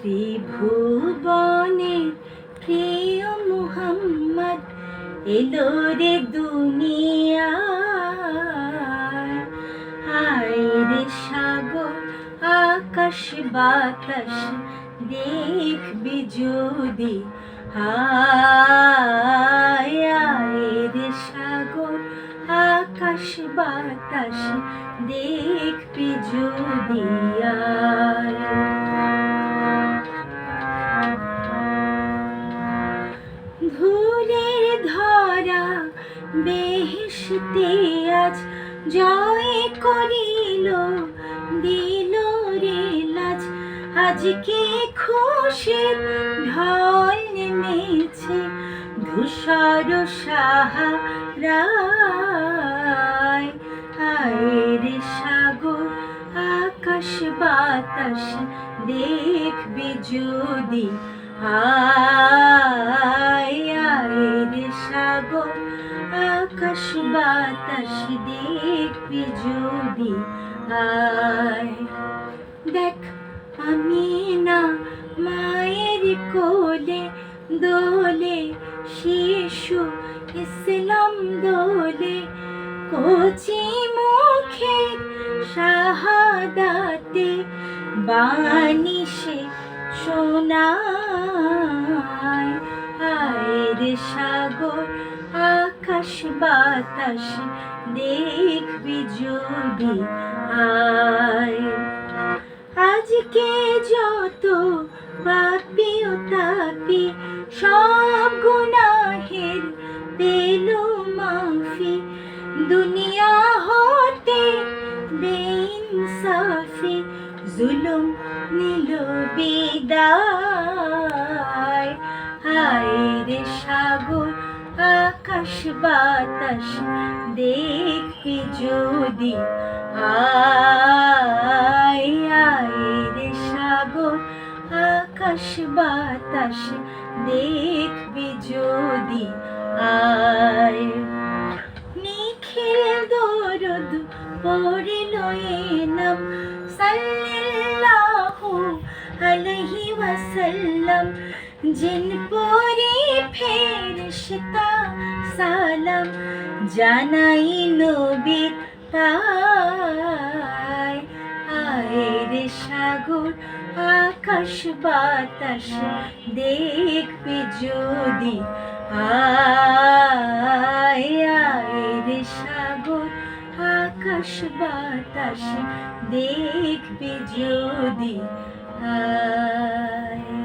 ত্রিভুবনে প্রিয় মুহাম্মদ এলো রে দুনিয়ায়। হায় রে সাগর, আকাশ, বাতাস, দেখবি যদি। আয় রে সাগর, আকাশ, বাতাস, দেখবি আয় ধুলের ধরা বেহেশতে আজ জয় করিল, দিল রে লাজ। আজকে খুশির ঢল নেমেছে ধূসর সাহারায় হায় রে সাগর, আকাশ বাতাস দেখবি যদি। আয়। দেখবি যদি আয়। দেখ, আমি না মায়ের কোলে, দোলে, শিশু, ইসলাম দোলে, কচি মুখে শাহাদাতে বানিশে শোনায় আয়ের সাগর আকাশ বাতাস দেখবি যদি আয়। আজকে যত পাপি ও তাপি, সব গুনাহের পেল মাফি। দুনিয়া হতে বেইনসাফি, জুলুম নিল বিদায়। হায় রে সাগর আকাশ বাতাস দেখবি যদি আয় রে সাগর, আকাশ বাতাস দেখবি যদি আয়। নিখিল দরদ পড়িল এ নাম, সাল্লাল্লাহু আলাইহি ওয়াসাল্লাম, জিন পরে ফেরেশতা সালাম জানাই নবীর তাই আয় রে সাগর, আকাশ, বাতাস, দেখবি যদি আয় আয় রে সাগর, আকাশ, বাতাস, দেখবি যদি আয়।